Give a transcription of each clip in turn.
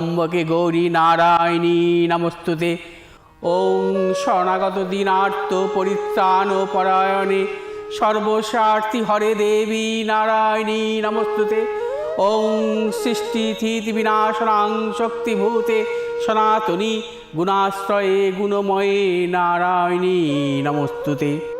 ত্রম্বকে গৌরী নারায়ণী, নমস্তুতে। ওং শরণাগত দীনার্থ পরিত্রাণ পরায়ণে সর্বস্বার্থী হরে দেবী নারায়ণী, নমস্তুতে। ওং সৃষ্টি থিতি বিনাশনাং শক্তিভূতে সনাতনী গুণাশ্রয়ে গুণময়ে নারায়ণী, নমস্তুতে।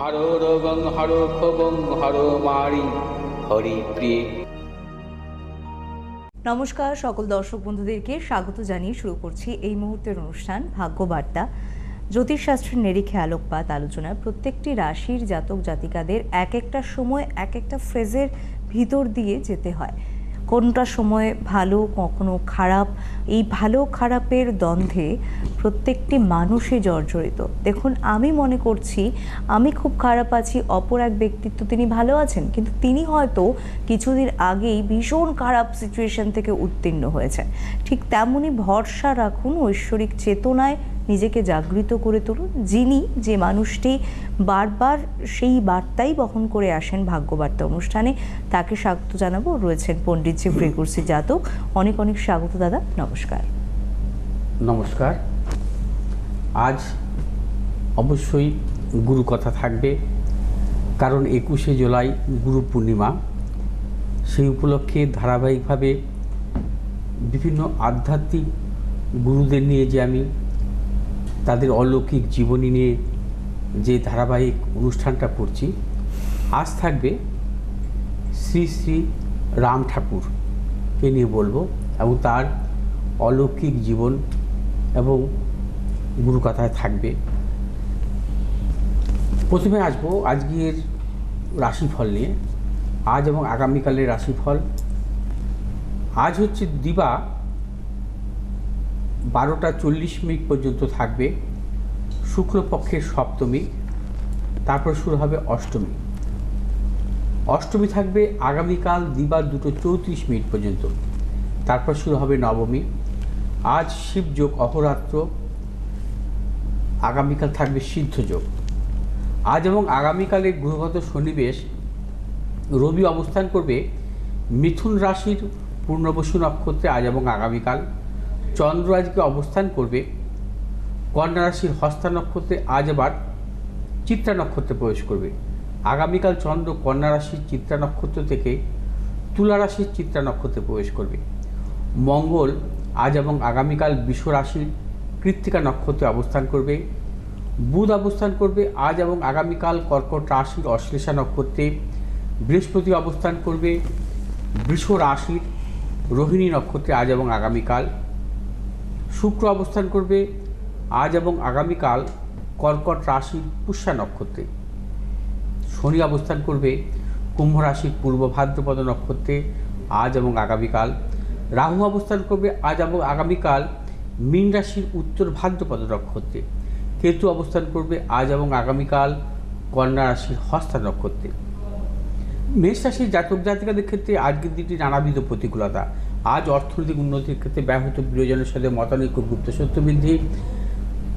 হর রোগং, হর ক্ষোভং, হর মারি, হরি প্রিয়ে। নমস্কার সকল দর্শক বন্ধুদেরকে, স্বাগত জানিয়ে শুরু করছি এই মুহূর্তের অনুষ্ঠান, ভাগ্যবার্তা। জ্যোতিষশাস্ত্রের নিরিখে আলোকপাত আলোচনায় প্রত্যেকটি রাশির জাতক জাতিকাদের এক একটা সময়, এক একটা ফ্রেজের ভিতর দিয়ে যেতে হয়। কোনটা সময় ভালো, কখনো খারাপ? এই ভালো খারাপের দ্বন্দ্বে প্রত্যেকটি মানুষই জর্জরিত। দেখুন, আমি মনে করছি আমি খুব খারাপ আছি, অপর এক ব্যক্তিত্ব তিনি ভালো আছেন, কিন্তু তিনি হয়তো কিছুদিন আগেই ভীষণ খারাপ সিচুয়েশন থেকে উত্তীর্ণ হয়েছেন। ঠিক তেমনই ভরসা রাখুন ঐশ্বরিক চেতনায় নিজেকে জাগৃত করে তুলুন, যিনি যে মানুষটি বারবার সেই বার্তাই বহন করে আসেন ভাগ্যবার্তা অনুষ্ঠানে, তাকে স্বাগত জানাব। রয়েছেন পণ্ডিতজি ফ্রিকুর্সি জাতক। অনেক অনেক স্বাগত দাদা, নমস্কার। নমস্কার। আজ অবশ্যই গুরু কথা থাকবে, কারণ একুশে জুলাই গুরু পূর্ণিমা। সেই উপলক্ষে ধারাবাহিকভাবে বিভিন্ন আধ্যাত্মিক গুরুদের নিয়ে যে আমি তাদের অলৌকিক জীবনী নিয়ে যে ধারাবাহিক অনুষ্ঠানটা করছি, আজ থাকবে শ্রী শ্রী রাম ঠাকুরকে নিয়ে বলব এবং তার অলৌকিক জীবন এবং গুরুকথায় থাকবে। প্রথমে আসব আজকের রাশিফল নিয়ে। আজ এবং আগামীকালের রাশিফল। আজ হচ্ছে দিবা বারোটা চল্লিশ মিনিট পর্যন্ত থাকবে শুক্লপক্ষের সপ্তমী, তারপর শুরু হবে অষ্টমী। অষ্টমী থাকবে আগামীকাল দিবা দুটো চৌত্রিশ মিনিট পর্যন্ত, তারপর শুরু হবে নবমী। আজ শিবযোগ অহরাত্র, আগামীকাল থাকবে সিদ্ধযোগ আজ এবং আগামীকালের গ্রহগত সন্নিবেশ, রবি অবস্থান করবে মিথুন রাশির পূর্ণবসু নক্ষত্রে আজ এবং আগামীকাল। চন্দ্র আজকে অবস্থান করবে। কন্যা রাশির হস্তা নক্ষত্রে আজ আবার চিত্রা নক্ষত্রে প্রবেশ করবে। আগামীকাল চন্দ্র কন্যা রাশির চিত্রা নক্ষত্র থেকে তুলা রাশির চিত্রা নক্ষত্রে প্রবেশ করবে। মঙ্গল আজ এবং আগামীকাল বিশ্ব রাশির কৃত্তিকা নক্ষত্রে অবস্থান করবে। বুধ অবস্থান করবে। আজ এবং আগামীকাল কর্কট রাশির অশ্লেষা নক্ষত্রে বৃহস্পতি অবস্থান করবে। বৃষ রাশির রোহিণী নক্ষত্রে আজ এবং আগামীকাল শুক্র অবস্থান করবে আজ এবং আগামীকাল কর্কট রাশির পুষ্যা নক্ষত্রে। শনি অবস্থান করবে কুম্ভ রাশির পূর্ব ভাদ্রপদ নক্ষত্রে আজ এবং আগামীকাল। রাহু অবস্থান করবে আজ এবং আগামীকাল মীন রাশির উত্তর ভাদ্রপদ নক্ষত্রে। কেতু অবস্থান করবে আজ এবং আগামীকাল কন্যা রাশির হস্তা নক্ষত্রে। মেষ রাশির জাতক জাতিকাদের ক্ষেত্রে আজকের দিনটি নানাবিধ প্রতিকূলতা। আজ অর্থনৈতিক উন্নতির ক্ষেত্রে ব্যাহত প্রিয়জনের সাথে মতানৈক্য গুপ্ত সত্য বৃদ্ধি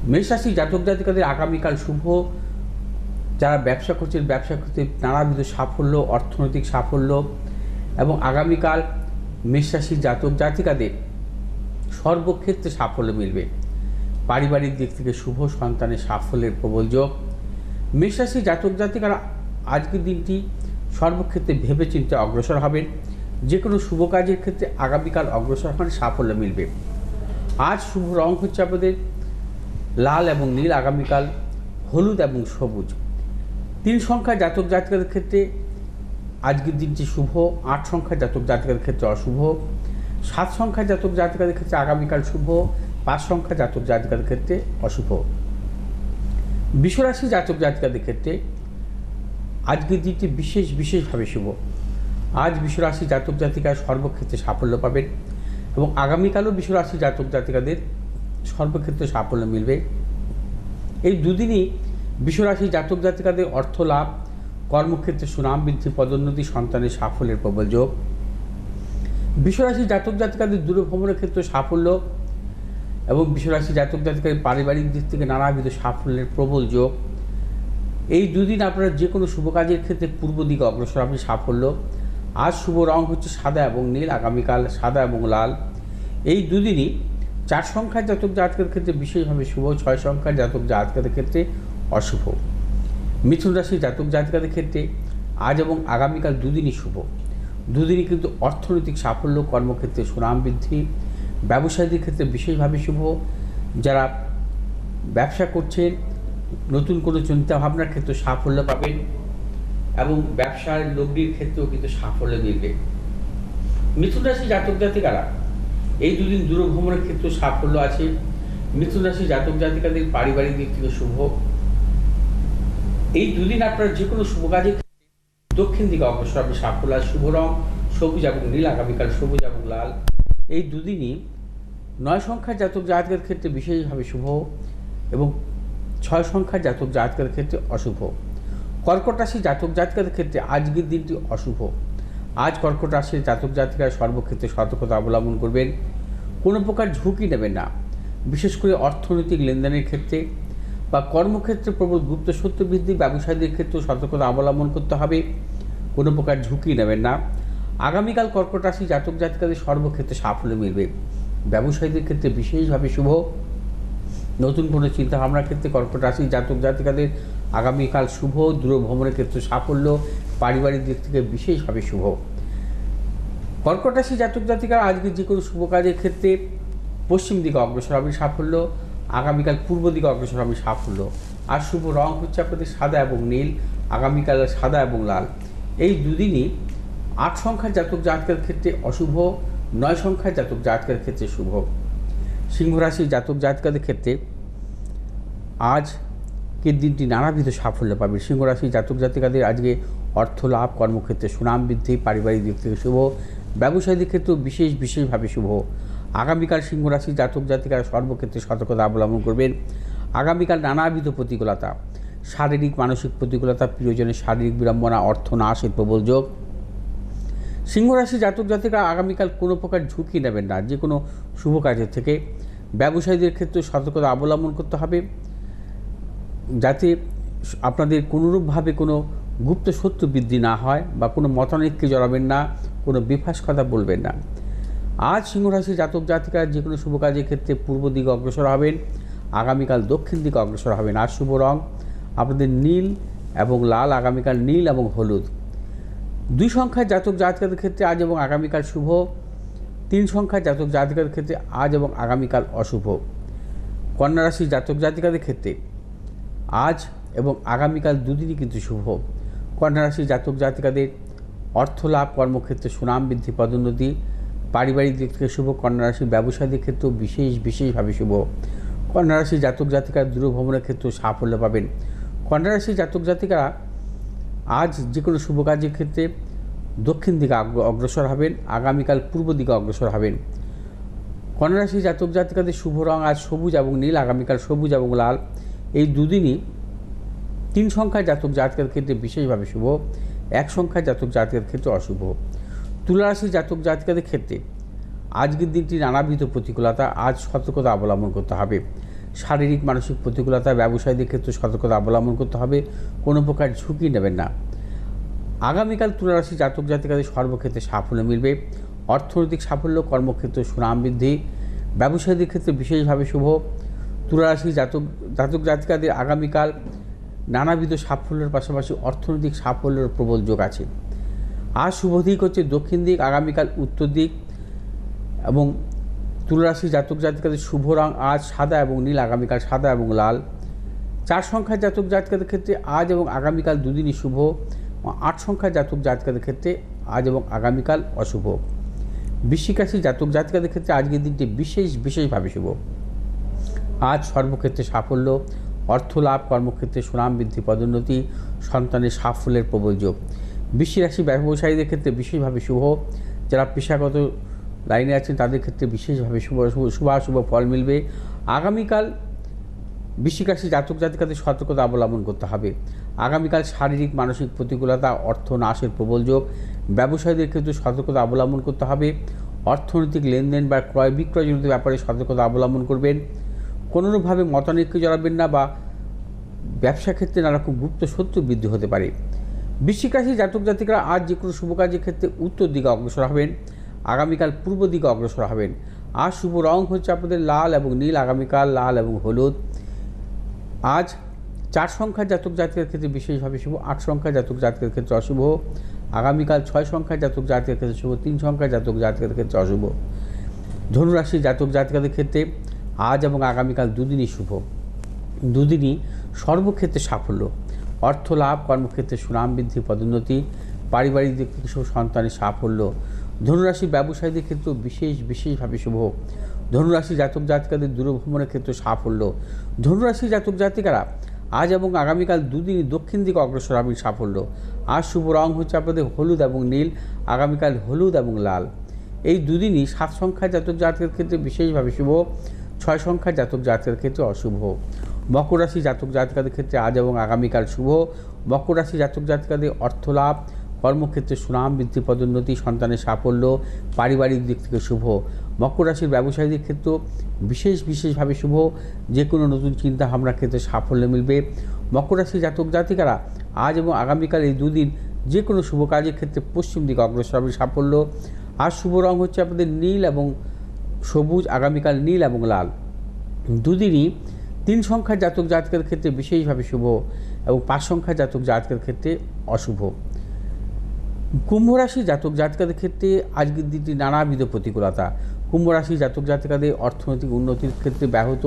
মেষ রাশির জাতক জাতিকাদের আগামীকাল শুভ। যারা ব্যবসা করছেন, ব্যবসা করতে নানাবিধ সাফল্য, অর্থনৈতিক সাফল্য এবং আগামীকাল মেষ রাশির জাতক জাতিকাদের সর্বক্ষেত্রে সাফল্য মিলবে। পারিবারিক দিক থেকে শুভ, সন্তানের সাফল্যের প্রবল যোগ। মেষ রাশির জাতক জাতিকারা আজকের দিনটি সর্বক্ষেত্রে ভেবেচিন্তে অগ্রসর হবেন। যে কোনো শুভ কাজের ক্ষেত্রে আগামীকাল অগ্রসর হন সাফল্য মিলবে। আজ শুভ রং হচ্ছে আপনাদের লাল এবং নীল, আগামীকাল হলুদ এবং সবুজ। তিন সংখ্যা জাতক জাতিকাদের ক্ষেত্রে আজকের দিনটি শুভ, আট সংখ্যা জাতক জাতিকাদের ক্ষেত্রে অশুভ, সাত সংখ্যা জাতক জাতিকাদের ক্ষেত্রে আগামীকাল শুভ, পাঁচ সংখ্যা জাতক জাতিকাদের ক্ষেত্রে অশুভ। বিশ্বরাশি জাতক জাতিকাদের ক্ষেত্রে আজকের দিনটি বিশেষ, বিশেষভাবে শুভ। আজ বিশ্বরাশি জাতক জাতিকার সর্বক্ষেত্রে সাফল্য পাবেন এবং আগামীকালও বিশ্বরাশি জাতক জাতিকাদের সর্বক্ষেত্রে সাফল্য মিলবে। এই দুদিনই বিশ্বরাশি জাতক জাতিকাদের অর্থ লাভ, কর্মক্ষেত্রে সুনাম বৃদ্ধি, পদোন্নতি, সন্তানের সাফল্যের প্রবল যোগ। বিশ্বরাশি জাতক জাতিকাদের দূরভ্রমণের ক্ষেত্রে সাফল্য এবং বিশ্বরাশি জাতক জাতিকাদের পারিবারিক দিক থেকে নানাবিধ সাফল্যের প্রবল যোগ। এই দুদিন আপনারা যে কোনো শুভ কাজের ক্ষেত্রে পূর্ব দিকে অগ্রসর আপনি সাফল্য। আজ শুভ রং হচ্ছে সাদা এবং নীল, আগামীকাল সাদা এবং লাল। এই দুদিনই চার সংখ্যার জাতক জাতকের ক্ষেত্রে বিশেষভাবে শুভ, ছয় সংখ্যার জাতক জাতকের ক্ষেত্রে অশুভ। মিথুন রাশির জাতক জাতিকাদের ক্ষেত্রে আজ এবং আগামীকাল দুদিনই শুভ। দুদিনই কিন্তু অর্থনৈতিক সাফল্য, কর্মক্ষেত্রে সুনাম বৃদ্ধি, ব্যবসায়ীদের ক্ষেত্রে বিশেষভাবে শুভ। যারা ব্যবসা করছেন, নতুন কোনো চিন্তাভাবনার ক্ষেত্রে সাফল্য পাবেন। এবং ব্যবসার লগ্নির ক্ষেত্রেও কিন্তু সাফল্য মিলবে। মিথুন রাশি জাতক জাতিকারা, এই দুদিন দূরভ্রমণের ক্ষেত্রে সাফল্য আছে। মিথুন রাশি জাতক জাতিকাদের পারিবারিক দিক থেকে শুভ। এই দুদিন আপনার যে কোনো শুভ কাজে দক্ষিণ দিকে অগ্রসর হবে সাফল্য আর শুভ রং, সবুজ এবং নীল, আগামীকাল সবুজ এবং লাল। এই দুদিনই নয় সংখ্যার জাতক জাতকের ক্ষেত্রে বিশেষভাবে শুভ এবং ছয় সংখ্যার জাতক জাতকের ক্ষেত্রে অশুভ। কর্কট রাশি জাতক জাতিকাদের ক্ষেত্রে আজকের দিনটি অশুভ। আজ কর্কট রাশির জাতক জাতিকারা সর্বক্ষেত্রে সতর্কতা অবলম্বন করবেন। কোনো প্রকার ঝুঁকি নেবেন না। বিশেষ করে অর্থনৈতিক লেনদেনের ক্ষেত্রে বা কর্মক্ষেত্রে প্রবল গুপ্ত সত্য বৃদ্ধি ব্যবসায়ীদের ক্ষেত্রেও সতর্কতা অবলম্বন করতে হবে। কোনো প্রকার ঝুঁকি নেবেন না। আগামীকাল কর্কট রাশি জাতক জাতিকাদের সর্বক্ষেত্রে সাফল্য মিলবে। ব্যবসায়ীদের ক্ষেত্রে বিশেষভাবে শুভ। নতুন কোনো চিন্তাভাবনার ক্ষেত্রে কর্কট রাশি জাতক জাতিকাদের আগামীকাল শুভ দূর ভ্রমণের ক্ষেত্রে সাফল্য, পারিবারিক দিক থেকে বিশেষভাবে শুভ। কর্কট রাশি জাতক জাতিকারা আজকে যে কোনো শুভ কাজের ক্ষেত্রে পশ্চিম দিকে অগ্রসর হবে সাফল্য, আগামীকাল পূর্ব দিকে অগ্রসর হবে সাফল্য। আর শুভ রং হচ্ছে আপনাদের সাদা এবং নীল, আগামীকাল সাদা এবং লাল। এই দুদিনই আট সংখ্যার জাতক জাতকের ক্ষেত্রে অশুভ, নয় সংখ্যার জাতক জাতকের ক্ষেত্রে শুভ। সিংহ রাশির জাতক জাতকাদের ক্ষেত্রে আজকের দিনটি নানাবিধ সাফল্য পাবে। সিংহ রাশির জাতক জাতিকাদের আজকে অর্থ লাভ, কর্মক্ষেত্রে সুনাম বৃদ্ধি, পারিবারিক দিক থেকে শুভ, ব্যবসায়ীদের ক্ষেত্রেও বিশেষ বিশেষভাবে শুভ। আগামীকাল সিংহ রাশির জাতক জাতিকারা সর্বক্ষেত্রে সতর্কতা অবলম্বন করবেন। আগামীকাল নানাবিধ প্রতিকূলতা, শারীরিক, মানসিক প্রতিকূলতা, প্রিয়জনের শারীরিক বিড়ম্বনা, অর্থ নাশের প্রবল যোগ সিংহ রাশি জাতক জাতিকা আগামীকাল কোনো প্রকার ঝুঁকি নেবেন না। যে কোনো শুভ কাজের থেকে। ব্যবসায়ীদের ক্ষেত্রে সতর্কতা অবলম্বন করতে হবে। যাতে আপনাদের কোনোরূপভাবে কোনো গুপ্ত সত্য বৃদ্ধি না হয় বা কোনো মতানৈক্যে জড়াবেন না, কোনো বিফাস কথা বলবেন না। আজ সিংহরাশি জাতক জাতিকার যে কোনো শুভ কাজের ক্ষেত্রে পূর্ব দিকে অগ্রসর হবেন। আগামীকাল দক্ষিণ দিকে অগ্রসর হবেন। আর শুভ রং আপনাদের নীল এবং লাল, আগামীকাল নীল এবং হলুদ। দুই সংখ্যার জাতক জাতিকাদের ক্ষেত্রে আজ এবং আগামীকাল শুভ, তিন সংখ্যার জাতক জাতিকাদের ক্ষেত্রে আজ এবং আগামীকাল অশুভ। কন্যা রাশির জাতক জাতিকাদের ক্ষেত্রে আজ এবং আগামীকাল দুদিনই কিন্তু শুভ। কন্যা রাশির জাতক জাতিকাদের অর্থ লাভ কর্মক্ষেত্রে সুনাম বৃদ্ধি, পদোন্নতি, পারিবারিক দিক থেকে শুভ, কন্যা রাশি ব্যবসায়ীদের ক্ষেত্রেও বিশেষ, বিশেষভাবে শুভ। কন্যা রাশি জাতক জাতিকার দূরভ্রমণের ক্ষেত্রেও সাফল্য পাবেন। কন্যা রাশি জাতক জাতিকারা আজ যে কোনো শুভ কাজের ক্ষেত্রে দক্ষিণ দিকে অগ্রসর হবেন, আগামীকাল পূর্ব দিকে অগ্রসর হবেন। কন্যারাশি জাতক জাতিকাদের শুভ রং আজ সবুজ এবং নীল, আগামীকাল সবুজ এবং লাল। এই দুদিনই তিন সংখ্যার জাতক জাতকের ক্ষেত্রে বিশেষভাবে শুভ, এক সংখ্যার জাতক জাতকের ক্ষেত্রে অশুভ। তুলারাশি জাতক জাতিকাদের ক্ষেত্রে আজকের দিনটি নানাবিধ প্রতিকূলতা, আজ সতর্কতা অবলম্বন করতে হবে। শারীরিক, মানসিক প্রতিকূলতা, ব্যবসায়ীদের ক্ষেত্রে সতর্কতা অবলম্বন করতে হবে। কোনো প্রকার ঝুঁকি নেবেন না। আগামীকাল তুলারাশি জাতক জাতিকাদের সর্বক্ষেত্রে সাফল্য মিলবে। অর্থনৈতিক সাফল্য, কর্মক্ষেত্রে সুনাম বৃদ্ধি, ব্যবসায়ীদের ক্ষেত্রে বিশেষভাবে শুভ। তুলারাশি জাতক জাতক জাতিকাদের আগামীকাল নানাবিধ সাফল্যের পাশাপাশি অর্থনৈতিক সাফল্যের প্রবল যোগ আছে। আজ শুভ দিক হচ্ছে দক্ষিণ দিক, আগামীকাল উত্তর দিক এবং তুলারাশি জাতক জাতিকাদের শুভ রং আজ সাদা এবং নীল, আগামীকাল সাদা এবং লাল। চার সংখ্যার জাতক জাতকাদের ক্ষেত্রে আজ এবং আগামীকাল দুদিনই শুভ আট সংখ্যার জাতক জাতকাদের ক্ষেত্রে আজ এবং আগামীকাল অশুভ। বৃশ্চিক রাশি জাতক জাতিকাদের ক্ষেত্রে আজকের দিনটি বিশেষ, বিশেষভাবে শুভ। আজ সর্বক্ষেত্রে সাফল্য, অর্থ লাভ, কর্মক্ষেত্রে সুনাম বৃদ্ধি, পদোন্নতি, সন্তানের সাফল্যের প্রবল যোগ। বৃশ্চিক রাশি ব্যবসায়ীদের ক্ষেত্রে বিশেষভাবে শুভ। যারা পেশাগত লাইনে আছেন, তাদের ক্ষেত্রে বিশেষভাবে শুভ শুভ শুভাশুভ ফল মিলবে। আগামীকাল বৃশ্চিক রাশি জাতক জাতিকাদের সতর্কতা অবলম্বন করতে হবে। আগামীকাল শারীরিক, মানসিক প্রতিকূলতা, অর্থ নাশের প্রবল যোগ, ব্যবসায়ীদের ক্ষেত্রে সতর্কতা অবলম্বন করতে হবে। অর্থনৈতিক লেনদেন বা ক্রয় বিক্রয়জনিত ব্যাপারে সতর্কতা অবলম্বন করবেন। কোনোভাবে মতানৈক্য জড়াবেন না বা ব্যবসা ক্ষেত্রে নানারকম গুপ্ত শত্রু বৃদ্ধি হতে পারে। বৃশ্চিক রাশি জাতক জাতিকরা আজ যে কোনো শুভ কাজের ক্ষেত্রে উত্তর দিকে অগ্রসর হবেন। আগামীকাল পূর্ব দিকে অগ্রসর হবেন। আজ শুভ রং হচ্ছে আপনাদের লাল এবং নীল, আগামীকাল লাল এবং হলুদ। আজ চার সংখ্যার জাতক জাতকের ক্ষেত্রে বিশেষভাবে শুভ, আট সংখ্যার জাতক জাতকের ক্ষেত্রে অশুভ। আগামীকাল ছয় সংখ্যার জাতক জাতকের ক্ষেত্রে শুভ, তিন সংখ্যার জাতক জাতকের ক্ষেত্রে অশুভ। ধনুরাশি জাতক জাতিকাদের ক্ষেত্রে আজ এবং আগামীকাল দুদিনই শুভ। দুদিনই সর্বক্ষেত্রে সাফল্য। অর্থ লাভ কর্মক্ষেত্রে সুনাম বৃদ্ধি, পদোন্নতি, পারিবারিক দিক থেকে সন্তানের সাফল্য। ধনুরাশি ব্যবসায়ীদের ক্ষেত্রেও বিশেষ, বিশেষভাবে শুভ। ধনুরাশি জাতক জাতিকাদের দূরভ্রমণের ক্ষেত্রে সাফল্য। ধনুরাশি জাতক জাতিকারা আজ এবং আগামীকাল দুদিনই দক্ষিণ দিকে অগ্রসর হবেন সাফল্য। আজ শুভ রং হচ্ছে আপনাদের হলুদ এবং নীল, আগামীকাল হলুদ এবং লাল। এই দুদিনই সাত সংখ্যার জাতক জাতকের ক্ষেত্রে বিশেষভাবে শুভ, ছয় সংখ্যার জাতক জাতকের ক্ষেত্রে অশুভ। মকর রাশি জাতক জাতিকাদের ক্ষেত্রে আজ এবং আগামীকাল শুভ। মকর রাশি জাতক জাতিকাদের অর্থ লাভ কর্মক্ষেত্রে সুনাম বৃদ্ধি, পদোন্নতি, সন্তানের সাফল্য, পারিবারিক দিক থেকে শুভ। মকর রাশির ব্যবসায়ীদের ক্ষেত্রেও বিশেষ, বিশেষভাবে শুভ। যে কোনো নতুন চিন্তা ভাবনার ক্ষেত্রে সাফল্য মিলবে। মকর রাশি জাতক জাতিকারা আজ এবং আগামীকাল এই দুদিন যে কোনো শুভ কাজের ক্ষেত্রে পশ্চিম দিকে অগ্রসর হবে সাফল্য। আর শুভ রং হচ্ছে আপনাদের নীল এবং সবুজ, আগামীকাল নীল এবং লাল। দুদিনই তিন সংখ্যার জাতক জাতকের ক্ষেত্রে বিশেষভাবে শুভ এবং পাঁচ সংখ্যার জাতক জাতকের ক্ষেত্রে অশুভ। কুম্ভ রাশি জাতক জাতিকাদের ক্ষেত্রে আজকের দিনটি নানাবিধ প্রতিকূলতা। কুম্ভ রাশি জাতক জাতিকাদের অর্থনৈতিক উন্নতির ক্ষেত্রে ব্যাহত,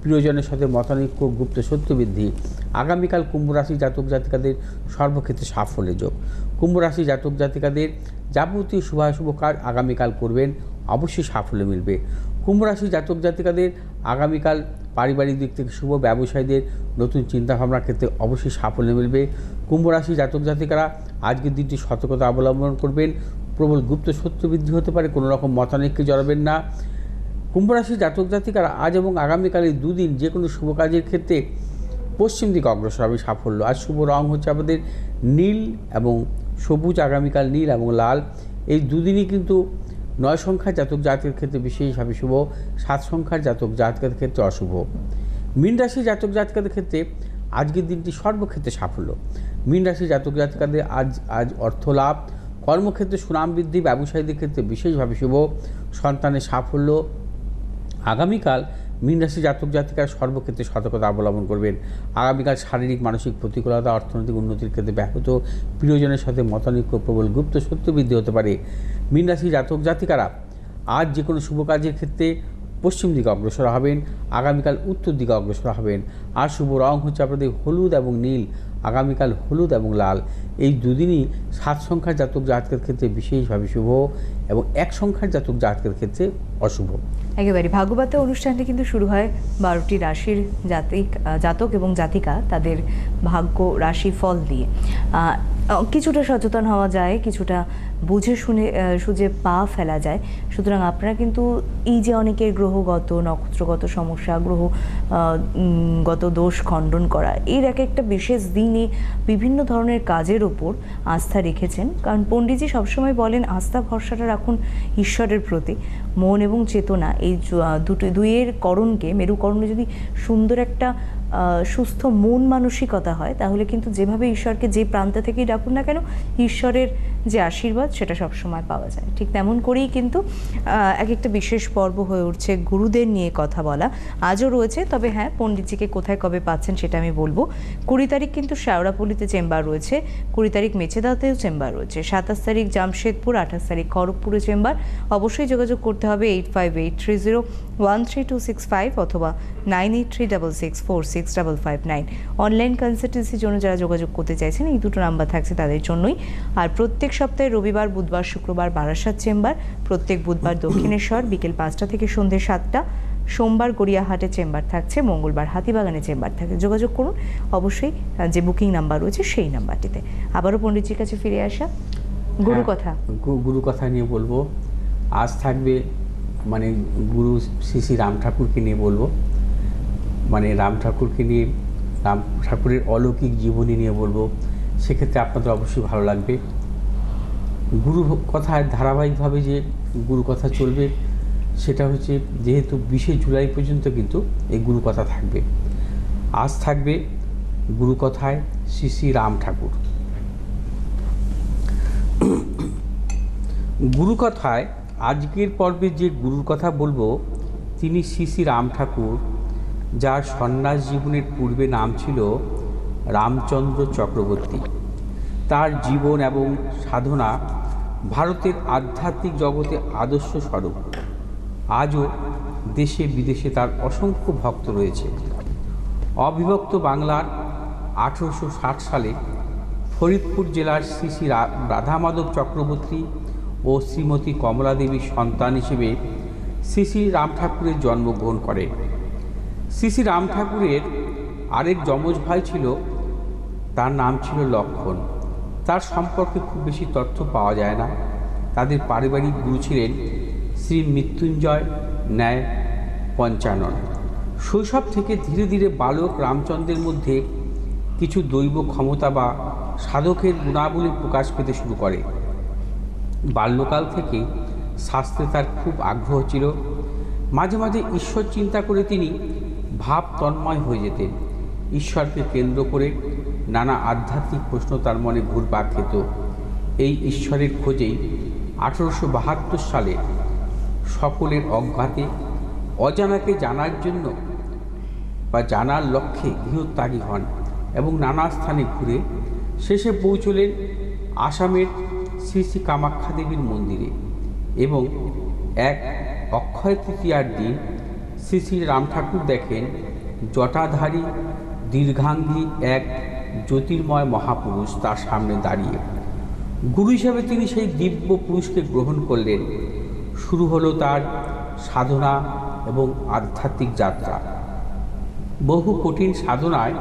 প্রিয়জনের সাথে মতানৈক্য, গুপ্ত সত্য বৃদ্ধি। আগামীকাল কুম্ভ রাশি জাতক জাতিকাদের সর্বক্ষেত্রে সাফল্যের যোগ। কুম্ভ রাশি জাতক জাতিকাদের যাবতীয় শুভাশুভ কাজ আগামীকাল করবেন, অবশ্যই সাফল্য মিলবে। কুম্ভ রাশি জাতক জাতিকাদের আগামীকাল পারিবারিক দিক থেকে শুভ, ব্যবসায়ীদের নতুন চিন্তাভাবনার ক্ষেত্রে অবশ্যই সাফল্য মিলবে। কুম্ভ রাশি জাতক জাতিকারা আজকের দিনটি সতর্কতা অবলম্বন করবেন। প্রবল গুপ্ত সত্য বৃদ্ধি হতে পারে, কোনো রকম মতানৈক্যে জড়াবেন না। কুম্ভ রাশি জাতক জাতিকারা আজ এবং আগামীকাল এই দুদিন যে কোনো শুভ কাজের ক্ষেত্রে পশ্চিম দিকে অগ্রসর হবে সাফল্য। আর শুভ রং হচ্ছে আমাদের নীল এবং সবুজ, আগামীকাল নীল এবং লাল। এই দুদিনই কিন্তু নয় সংখ্যার জাতক জাতকের ক্ষেত্রে বিশেষভাবে শুভ, সাত সংখ্যার জাতক জাতকের ক্ষেত্রে অশুভ। মীন রাশি জাতক জাতকাদের ক্ষেত্রে আজকের দিনটি সর্বক্ষেত্রে সাফল্য। মীন রাশি জাতক জাতিকাদের আজ আজ অর্থ লাভ, কর্মক্ষেত্রে সুনাম বৃদ্ধি, ব্যবসায়ীদের ক্ষেত্রে বিশেষভাবে শুভ, সন্তানের সাফল্য। আগামীকাল মীন রাশি জাতক জাতিকার সর্বক্ষেত্রে সতর্কতা অবলম্বন করবেন। আগামীকাল শারীরিক, মানসিক প্রতিকূলতা, অর্থনৈতিক উন্নতির ক্ষেত্রে ব্যাহত। প্রিয়জনের সাথে মতানৈক্য প্রবল গুপ্ত সত্য বৃদ্ধি হতে পারে। মীন জাতক, জাতিকারা আজ যে কোনো শুভ কাজের ক্ষেত্রে পশ্চিম দিকে অগ্রসর হবেন, আগামীকাল উত্তর দিকে অগ্রসর হবেন। আর শুভ রং হচ্ছে আপনাদের হলুদ এবং নীল, আগামীকাল হলুদ এবং লাল। এই দুদিনই সাত সংখ্যার জাতক, জাতকের ক্ষেত্রে বিশেষভাবে শুভ এবং এক সংখ্যার জাতক, জাতকের ক্ষেত্রে অশুভ। একেবারে ভাগ্যবার্তা অনুষ্ঠানটি কিন্তু শুরু হয় বারোটি রাশির জাতিক জাতক এবং জাতিকা তাদের ভাগ্য রাশি ফল দিয়ে কিছুটা সচেতন হওয়া যায়, কিছুটা বুঝে শুনে সুঝে পা ফেলা যায়। সুতরাং আপনারা কিন্তু এই যে অনেকের গ্রহগত, নক্ষত্রগত সমস্যা, গ্রহ গত দোষ খণ্ডন করা, এর এক একটা বিশেষ দিনে বিভিন্ন ধরনের কাজের ওপর আস্থা রেখেছেন। কারণ পণ্ডিতজি সবসময় বলেন, আস্থা ভরসাটা রাখুন ঈশ্বরের প্রতি। মন এবং চেতনা, এই দুটো, দুইয়ের করণকে, মেরুকরণে যদি সুন্দর একটা সুস্থ মন মানসিকতা হয়, তাহলে কিন্তু যেভাবে ঈশ্বরকে যে প্রান্ত থেকেই ডাকুন না কেন, ঈশ্বরের যে আশীর্বাদ সেটা সবসময় পাওয়া যায়। ঠিক তেমন করেই কিন্তু এক একটা বিশেষ পর্ব হয়ে উঠছে গুরুদের নিয়ে কথা বলা। আজও রয়েছে, তবে হ্যাঁ পণ্ডিতজিকে কোথায় কবে পাচ্ছেন সেটা আমি বলব। কুড়ি তারিখ কিন্তু শেওড়াপল্লিতে চেম্বার রয়েছে, কুড়ি তারিখ মেচেদাতেও চেম্বার রয়েছে। সাতাশ তারিখ জামশেদপুর, আঠাশ তারিখ খড়গপুরে চেম্বার। অবশ্যই যোগাযোগ করতে হবে eight five eight three zero one three two six five অথবা nine eight three double six four six double five nine. Online কনসালটেন্সির জন্য যারা যোগাযোগ করতে চাইছেন, এই দুটো নাম্বার থাকছে তাদের জন্যই। আর প্রত্যেক সপ্তাহে রবিবার বুধবার শুক্রবার বারাসাত চেম্বার প্রত্যেক বুধবার দক্ষিণেশ্বর বিকেল পাঁচটা থেকে সন্ধ্যে সাতটা সোমবার গড়িয়াহাটে চেম্বার থাকছে মঙ্গলবার হাতিবাগানে চেম্বার থাকে যোগাযোগ করুন। অবশ্যই যে বুকিং নাম্বার রয়েছে সেই নাম্বারটিতে। আবারও পণ্ডিতজির কাছে ফিরে আসা। গুরু হ্যাঁ, কথা। গুরু কথা নিয়ে বলব। আজ থাকবে মানে গুরু শ্রী শ্রী রাম ঠাকুরকে নিয়ে বলব। মানে রাম ঠাকুরকে নিয়ে রাম ঠাকুরের অলৌকিক জীবনী নিয়ে বলব। সেক্ষেত্রে আপনাদের অবশ্যই ভালো লাগবে। গুরু কথায় ধারাবাহিকভাবে যে গুরু কথা চলবে, সেটা হচ্ছে যেহেতু বিশে জুলাই পর্যন্ত কিন্তু এই গুরু কথা থাকবে। আজ থাকবে গুরু কথায় শ্রী শ্রী রাম ঠাকুর। গুরু কথায় আজকের পর্বে যে গুরুর কথা বলব, তিনি শ্রী শ্রী রাম ঠাকুর, যার সন্ন্যাস জীবনের পূর্বে নাম ছিল রামচন্দ্র চক্রবর্তী। তার জীবন এবং সাধনা ভারতের আধ্যাত্মিক জগতে আদর্শ স্বরূপ। আজও দেশে বিদেশে তার অসংখ্য ভক্ত রয়েছে। অবিভক্ত বাংলার আঠেরোশো ষাট সালে ফরিদপুর জেলার শ্রী শ্রী রাধামাধব চক্রবর্তী ও শ্রীমতী কমলা দেবীর সন্তান হিসেবে শ্রী শ্রী রাম ঠাকুরের জন্মগ্রহণ করেন। শ্রী শ্রী রাম ঠাকুরের আরেক যমজ ভাই ছিল, তার নাম ছিল লক্ষণ। তার সম্পর্কে খুব বেশি তথ্য পাওয়া যায় না। তাদের পারিবারিক গুরু ছিলেন শ্রী মৃত্যুঞ্জয় ন্যায় পঞ্চানন। শৈশব থেকে ধীরে ধীরে বালক রামচন্দ্রের মধ্যে কিছু দৈব ক্ষমতা বা সাধকের গুণাবলী প্রকাশ পেতে শুরু করে। বাল্যকাল থেকে শাস্ত্রে তার খুব আগ্রহ ছিল। মাঝে মাঝে ঈশ্বর চিন্তা করে তিনি ভাব তন্ময় হয়ে যেতেন। ঈশ্বরকে কেন্দ্র করে নানা আধ্যাত্মিক প্রশ্ন তার মনে ঘুরপাক খেত। এই ঈশ্বরের খোঁজেই আঠেরোশো বাহাত্তর সালে সকলের অজ্ঞাতে, অজানাকে জানার জন্য বা জানার লক্ষ্যে গৃহত্যাগী হন এবং নানা স্থানে ঘুরে শেষে পৌঁছলেন আসামের শ্রী শ্রী কামাখ্যা দেবীর মন্দিরে এবং এক অক্ষয় তৃতীয়ার দিন শ্রী শ্রী রাম ঠাকুর দেখেন জটাধারী দীর্ঘাঙ্গী এক জ্যোতির্ময় মহাপুরুষ তার সামনে দাঁড়িয়ে। গুরু হিসেবে তিনি সেই দিব্য পুরুষকে গ্রহণ করলেন। শুরু হলো তার সাধনা এবং আধ্যাত্মিক যাত্রা। বহু কঠিন সাধনায়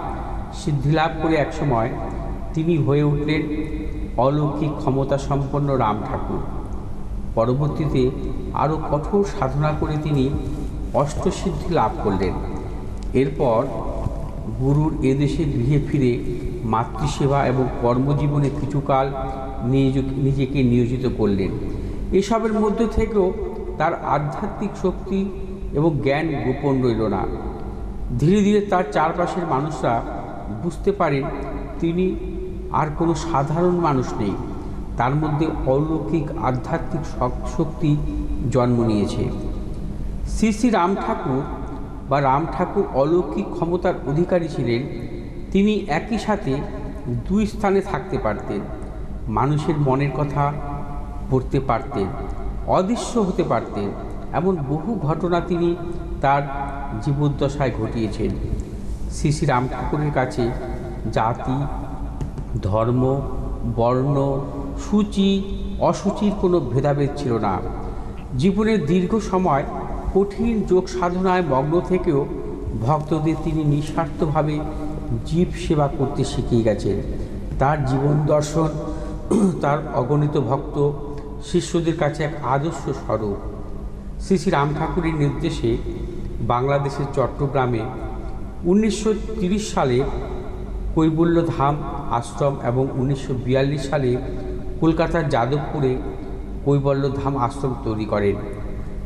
সিদ্ধিলাভ করে একসময় তিনি হয়ে উঠলেন অলৌকিক ক্ষমতা সম্পন্ন রাম ঠাকুর। পরবর্তীতে আরও কঠোর সাধনা করে তিনি অষ্টসিদ্ধি লাভ করলেন। এরপর গুরুর এদেশে গৃহে ফিরে মাতৃসেবা এবং কর্মজীবনে কিছুকাল নিজেকে নিয়োজিত করলেন। এসবের মধ্যে থেকেও তার আধ্যাত্মিক শক্তি এবং জ্ঞান গোপন রইল না। ধীরে ধীরে তার চারপাশের মানুষরা বুঝতে পারেন, তিনি আর কোনো সাধারণ মানুষ নেই। তার মধ্যে অলৌকিক আধ্যাত্মিক শক্তি জন্ম নিয়েছে। শ্রী শ্রী রাম ঠাকুর বা রাম ঠাকুর অলৌকিক ক্ষমতার অধিকারী ছিলেন, তিনি একই সাথে দুই স্থানে থাকতে পারতেন, মানুষের মনের কথা পড়তে পারতেন, অদৃশ্য হতে পারতেন, এমন বহু ঘটনা তিনি তার জীবদ্দশায় ঘটিয়েছেন। শ্রী শ্রী রাম ঠাকুরের কাছে জাতি, ধর্ম, বর্ণ, সূচি, অসুচির কোনো ভেদাভেদ ছিল না। জীবনের দীর্ঘ সময় কঠিন যোগ সাধনায় মগ্ন থেকেও ভক্তদের তিনি নিঃস্বার্থভাবে জীব সেবা করতে শিখিয়ে গেছেন। তার জীবন দর্শন, তার অগণিত ভক্ত, শিষ্যদের কাছে এক আদর্শ স্বরূপ। শ্রী শ্রী রাম ঠাকুরের নির্দেশে বাংলাদেশের চট্টগ্রামে উনিশশো সালে কৈবল্য ধাম আশ্রম এবং উনিশশো বিয়াল্লিশ সালে কলকাতার যাদবপুরে কৈবল্য ধাম আশ্রম তৈরি করেন।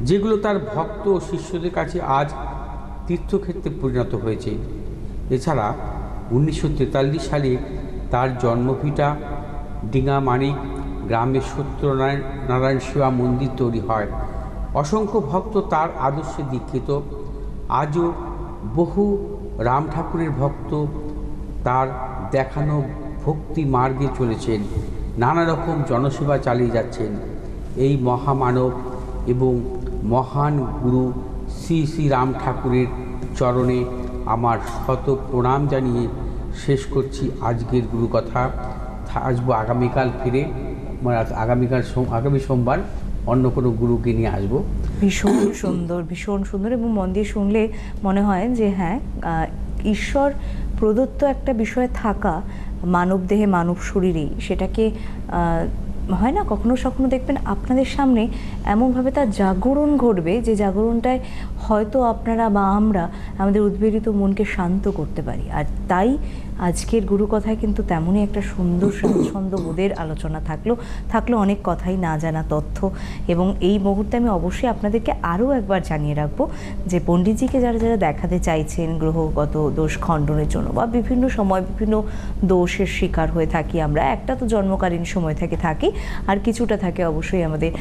যেগুলো তার ভক্ত ও শিষ্যদের কাছে আজ তীর্থক্ষেত্রে পরিণত হয়েছে। এছাড়া উনিশশো তেতাল্লিশ সালে তার জন্মভিটা ডিঙামানিক গ্রামে সত্যনারায়ণ, নারায়ণ সেবা মন্দির তৈরি হয়। অসংখ্য ভক্ত তার আদর্শে দীক্ষিত। আজও বহু রাম ঠাকুরের ভক্ত তার দেখানো ভক্তি মার্গে চলেছেন। নানা রকম জনসেবা চালিয়ে যাচ্ছেন। এই মহামানব এবং মহান গুরু শ্রী শ্রী রাম ঠাকুরের চরণে আমার শত প্রণাম জানিয়ে শেষ করছি আজকের গুরু কথা। আসব আগামীকাল ফিরে মানে আগামীকাল আগামী সোমবার অন্য কোনো গুরুকে নিয়ে আসব। ভীষণ সুন্দর ভীষণ সুন্দর এবং মন দিয়ে শুনলে মনে হয় যে হ্যাঁ ঈশ্বর প্রদত্ত একটা বিষয় থাকা মানব দেহে মানব শরীরেই, সেটাকে হয় না? কখনো কখনো দেখবেন আপনাদের সামনে এমনভাবে তার জাগরণ ঘটবে যে জাগরণটায় হয়তো আপনারা বা আমরা আমাদের উদ্বেলিত মনকে শান্ত করতে পারি। আর তাই আজকের গুরু কথায় কিন্তু তেমনই একটা সুন্দর স্বাচ্ছন্দ্য বোধের আলোচনা থাকল। থাকল অনেক কথাই না জানা তথ্য এবং এই মুহূর্তে আমি অবশ্যই আপনাদেরকে আরও একবার জানিয়ে রাখব যে পণ্ডিতজিকে যারা যারা দেখাতে চাইছেন গ্রহগত দোষ খণ্ডনের জন্য বা বিভিন্ন সময় বিভিন্ন দোষের শিকার হয়ে থাকি আমরা, একটা তো জন্মকালীন সময় থেকে থাকি, আর কিছুটা থাকে অবশ্যই আমাদের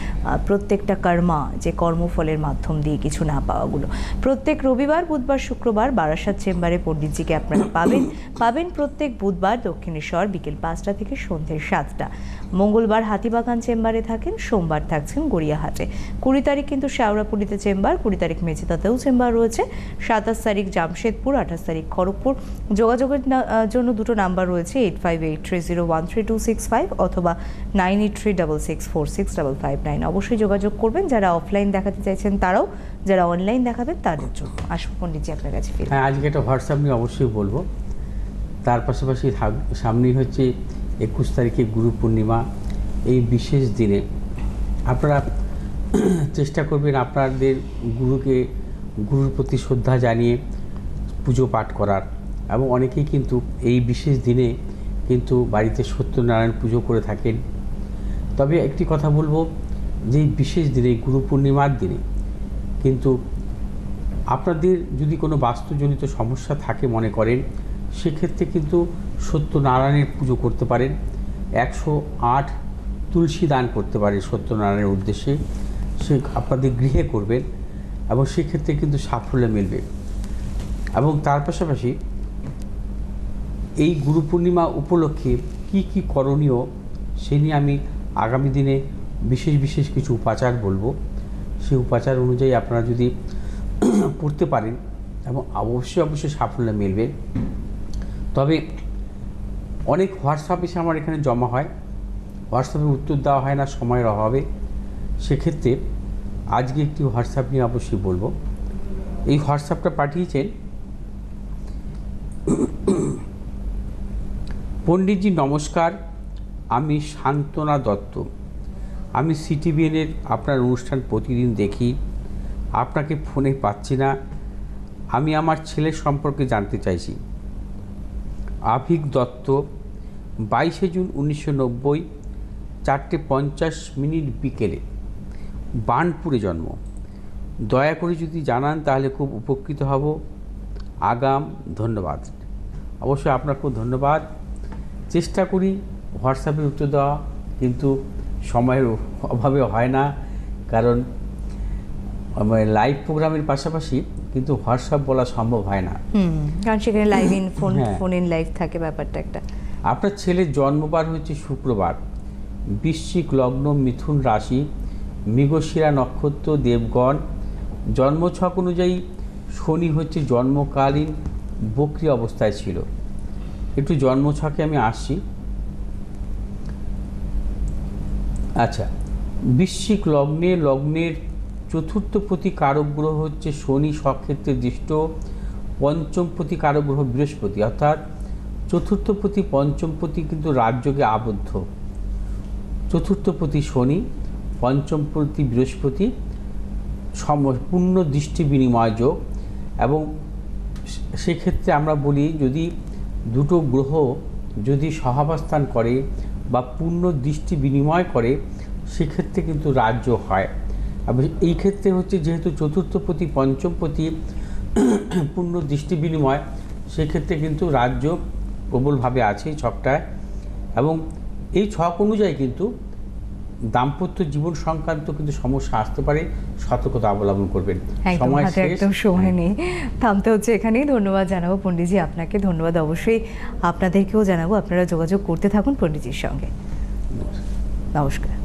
প্রত্যেকটা কর্মা যে কর্মফলের মাধ্যম দিয়ে কিছু না পাওয়াগুলো। প্রত্যেক রবিবার, বুধবার, শুক্রবার বারাসাত চেম্বারে পণ্ডিতজিকে আপনারা পাবেন। পাবেন প্রত্যেক বুধবার দক্ষিণেশ্বর বিকেল পাঁচটা থেকে সন্ধ্যে সাতটা। মঙ্গলবার হাতিবাগান চেম্বারে থাকেন, সোমবার থাকছেন গড়িয়াহাটে। কুড়ি তারিখ কিন্তু শেওড়াপুলিতে চেম্বার, কুড়ি তারিখ মেচেদাতেও চেম্বার রয়েছে। সাতাশ তারিখ জামশেদপুর, আঠাশ তারিখ খড়গপুর। যোগাযোগের জন্য দুটো নাম্বার রয়েছে eight five eight three zero one three two six five অথবা nine eight three double six four six double five nine. অবশ্যই যোগাযোগ করবেন। যারা অফলাইন দেখাতে চাইছেন তারাও, যারা অনলাইন দেখাবেন তাদের জন্য। আসব পণ্ডিতজি আপনার কাছে ফিরে। হ্যাঁ আজকে একটা হোয়াটসঅ্যাপ নিয়ে অবশ্যই বলব। তার পাশাপাশি সামনেই হচ্ছে একুশ তারিখে গুরু পূর্ণিমা, এই বিশেষ দিনে। আপনারা চেষ্টা করবেন আপনাদের গুরুকে, গুরুর প্রতি শ্রদ্ধা জানিয়ে পুজো পাঠ করার। এবং অনেকেই কিন্তু এই বিশেষ দিনে কিন্তু বাড়িতে সত্যনারায়ণ পুজো করে থাকেন। তবে একটি কথা বলব, যে বিশেষ দিনে গুরু পূর্ণিমার দিনে কিন্তু আপনাদের যদি কোনো বাস্তুজনিত সমস্যা থাকে মনে করেন সেক্ষেত্রে কিন্তু সত্যনারায়ণের পুজো করতে পারেন। একশো আট তুলসী দান করতে পারেন সত্যনারায়ণের উদ্দেশ্যে। সে আপনাদের গৃহে করবেন এবং সেক্ষেত্রে কিন্তু সাফল্য মিলবে। এবং তার পাশাপাশি এই গুরু পূর্ণিমা উপলক্ষে কি কি করণীয় সে নিয়ে আমি আগামী দিনে বিশেষ বিশেষ কিছু উপাচার বলব। সেই উপাচার অনুযায়ী আপনারা যদি পড়তে পারেন এবং অবশ্যই অবশ্যই সাফল্য মিলবে। তবে অনেক হোয়াটসঅ্যাপ এসে আমার এখানে জমা হয়। হোয়াটসঅ্যাপে উত্তর দেওয়া হয় না, সময়ের অভাবে। সেক্ষেত্রে আজকে একটি হোয়াটসঅ্যাপ নিয়ে অবশ্যই বলব। এই হোয়াটসঅ্যাপটা পাঠিয়েছেন পণ্ডিতজি, নমস্কার। আমি শান্তনা দত্ত। আমি সিটিভিএনের আপনার অনুষ্ঠান প্রতিদিন দেখি। আপনাকে ফোনে পাচ্ছি না। আমি আমার ছেলের সম্পর্কে জানতে চাইছি। আভিক দত্ত, বাইশে জুন উনিশশো নব্বই, চারটে পঞ্চাশ মিনিট বিকেলে। বার্নপুরে জন্ম। দয়া করে যদি জানান, তাহলে খুব উপকৃত হব। আগাম, ধন্যবাদ। অবশ্যই আপনার খুব ধন্যবাদ। চেষ্টা করি হোয়াটসঅ্যাপে উত্তর দেওয়া, কিন্তু সময়ের অভাবে হয় না, কারণ লাইভ প্রোগ্রামের পাশাপাশি কিন্তু হোয়াটসঅ্যাপ বলা সম্ভব হয় না। কারণ সেখানে live in phone phone in live থাকে ব্যাপারটা একটা। আপনার ছেলের জন্মবার হচ্ছে শুক্রবার। বৃশ্চিক লগ্ন মিথুন রাশি মৃগশিরা নক্ষত্র দেবগণ। জন্মছক অনুযায়ী শনি হচ্ছে জন্মকালীন বক্রি অবস্থায় ছিল। একটু জন্মছকে আমি আসছি। আচ্ছা বৃশ্চিক লগ্নে লগ্নের চতুর্থ প্রতি কারক গ্রহ হচ্ছে শনি, সক্ষেত্রে দৃষ্ট। পঞ্চম প্রতি কারক গ্রহ বৃহস্পতি, অর্থাৎ চতুর্থ প্রতি, পঞ্চম প্রতি কিন্তু রাজ্যকে আবদ্ধ। চতুর্থ প্রতি শনি, পঞ্চম প্রতি বৃহস্পতি, সম, পূর্ণ দৃষ্টি বিনিময় যোগ। এবং সেক্ষেত্রে আমরা বলি যদি দুটো গ্রহ যদি সহাবস্থান করে বা পূর্ণ দৃষ্টি বিনিময় করে, সেক্ষেত্রে কিন্তু রাজ্য হয়। এবং এই ক্ষেত্রে হচ্ছে যেহেতু চতুর্থ প্রতি পঞ্চম প্রতি পূর্ণ দৃষ্টি বিনিময় সেক্ষেত্রে কিন্তু রাজ্য প্রবলভাবে আছে এই ছকটায়। এবং এই ছক অনুযায়ী কিন্তু দাম্পত্য জীবন সংক্রান্ত কিন্তু সমস্যা আসতে পারে সতর্কতা অবলম্বন করবেন। হাতে একদম সময় নেই। থামতে হচ্ছে এখানেই। ধন্যবাদ জানাব পণ্ডিতজি আপনাকে। ধন্যবাদ অবশ্যই আপনাদেরকেও জানাব। আপনারা যোগাযোগ করতে থাকুন পণ্ডিতজির সঙ্গে। নমস্কার।